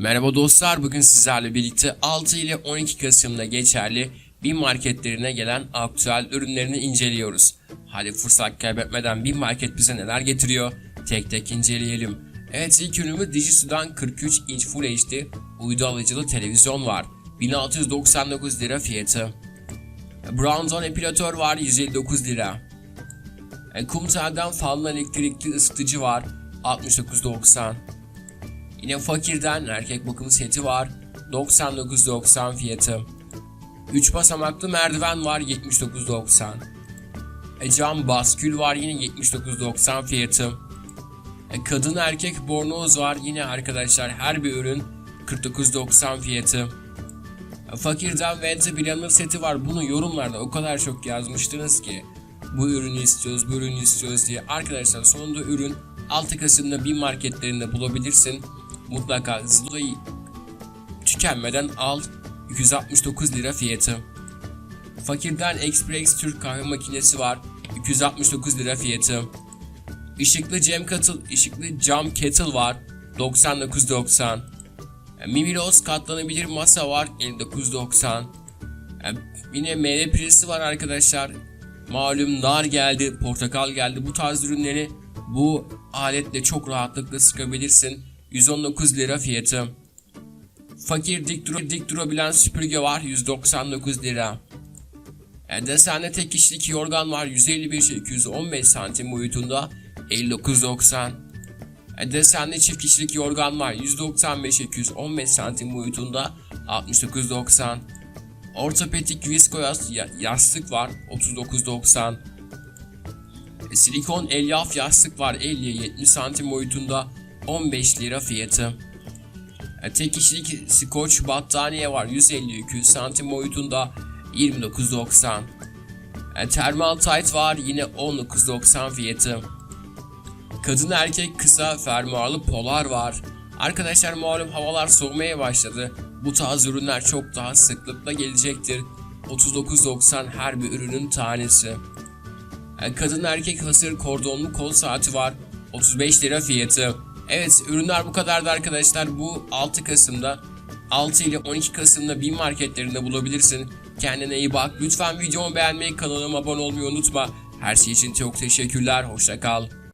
Merhaba dostlar, bugün sizlerle birlikte 6 ile 12 Kasım'da geçerli bin marketlerine gelen aktüel ürünlerini inceliyoruz. Hadi fırsat kaybetmeden bin market bize neler getiriyor tek tek inceleyelim. Evet ilk ürünümüz Digisu'dan 43 inç Full HD uydu alıcılı televizyon var. 1699 lira fiyatı. Brownson epilatör var 159 lira. E, Kumtel'den fanlı elektrikli ısıtıcı var 69.90. Yine fakirden erkek bakım seti var 99.90 fiyatı. 3 basamaklı merdiven var 79.90. E, cam baskül var yine 79.90 fiyatı. E, kadın erkek bornoz var yine arkadaşlar her bir ürün 49.90 fiyatı. E, Fakirden Vente planner seti var. Bunu yorumlarda o kadar çok yazmıştınız ki. Bu ürünü istiyoruz, bu ürünü istiyoruz diye. Arkadaşlar sonunda ürün 6 Kasım'da bir marketlerinde bulabilirsin. Mutlaka ve tükenmeden al. 269 lira fiyatı. Fakirden Express Türk kahve makinesi var. 269 lira fiyatı. Işıklı cam kettle, ışıklı cam kettle var. 99.90. Mimilos katlanabilir masa var 59.90. Yani yine meyve piresi var arkadaşlar. Malum nar geldi, portakal geldi. Bu tarz ürünleri bu aletle çok rahatlıkla sıkabilirsin. 119 lira fiyatı. Fakir dik, dur dik durabilen süpürge var 199 lira. Desenli tek kişilik yorgan var 151 215 santim boyutunda 59.90. E, Desenli çift kişilik yorgan var 195 215 santim boyutunda 69.90. Ortopedik visko yas- ya- yastık var 39.90. E, Silikon elyaf yastık var 50-70 santim boyutunda 15 lira fiyatı. E, Tek kişilik skoç battaniye var 150-200 santim boyutunda 29.90. E, Termal tight var yine 19.90 fiyatı. Kadın erkek kısa fermuarlı polar var. Arkadaşlar malum havalar soğumaya başladı. Bu tarz ürünler çok daha sıklıkla gelecektir. 39.90 her bir ürünün tanesi. E, Kadın erkek hasır kordonlu kol saati var. 35 lira fiyatı. Evet ürünler bu kadardı arkadaşlar. Bu 6 Kasım'da 6 ile 12 Kasım'da bin marketlerinde bulabilirsin. Kendine iyi bak. Lütfen videomu beğenmeyi, kanalıma abone olmayı unutma. Her şey için çok teşekkürler. Hoşça kal.